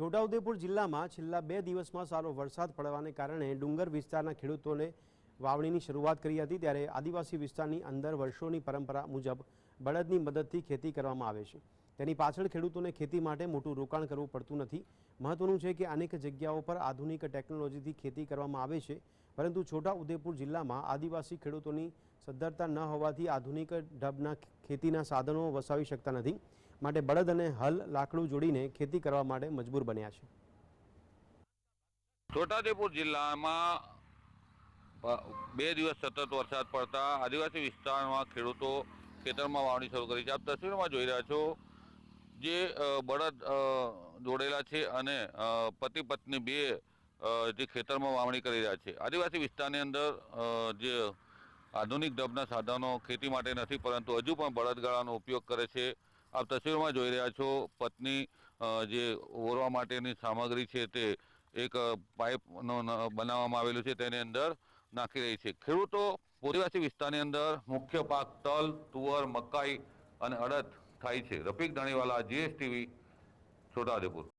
છોટાઉદેપુર જિલ્લામાં છેલ્લા બે દિવસમાં સારો વરસાદ પડવાને કારણે ડુંગર વિસ્તારના ખેડૂતોને વાવણીની શરૂઆત કરી હતી ત્યારે આદિવાસી વિસ્તારની અંદર વર્ષોની પરંપરા મુજબ બળદની મદદથી ખેતી કરવામાં આવે છે. તેની પાછળ ખેડૂતોને ખેતી માટે મોટું રોકાણ કરવું પડતું નથી. મહત્વનું છે કે અનેક જગ્યાઓ પર આધુનિક ટેકનોલોજીથી ખેતી કરવામાં આવે છે, પરંતુ છોટા ઉદેપુર જિલ્લામાં આદિવાસી ખેડૂતોની સદ્ધરતા ન હોવાથી આધુનિક ઢબના ખેતીના સાધનો વસાવી શકતા નથી. માટે બળદ અને હલ લાકડું જોડીને ખેતી કરવા માટે મજબૂર બન્યા છે. છોટાઉદેપુર જિલ્લામાં બે દિવસ સતત વરસાદ પડતા આદિવાસી વિસ્તારમાં ખેડૂતો ખેતરમાં વાવણી શરૂ કરી છે. આપ તસવીરમાં જોઈ રહ્યા છો જે બળદ જોડેલા છે અને પતિ પત્ની બે જે ખેતરમાં વાવણી કરી રહ્યા છે. આદિવાસી વિસ્તારની અંદર જે આધુનિક ઢબના સાધનો ખેતી માટે નથી, પરંતુ હજુ પણ બળદગાળાનો ઉપયોગ કરે છે. આપ તસવીરમાં જોઈ રહ્યા છો પત્ની જે ઓરવા માટેની સામગ્રી છે તે એક પાઇપનો બનાવવામાં આવેલું છે તેની અંદર નાખી રહી છે. ખેડૂતો આદિવાસી વિસ્તારની અંદર મુખ્ય પાક તલ, તુવર, મકાઈ અને અડદ થાય છે. રફીક દાણીવાલા જીએસટીવી, છોટાઉદેપુર.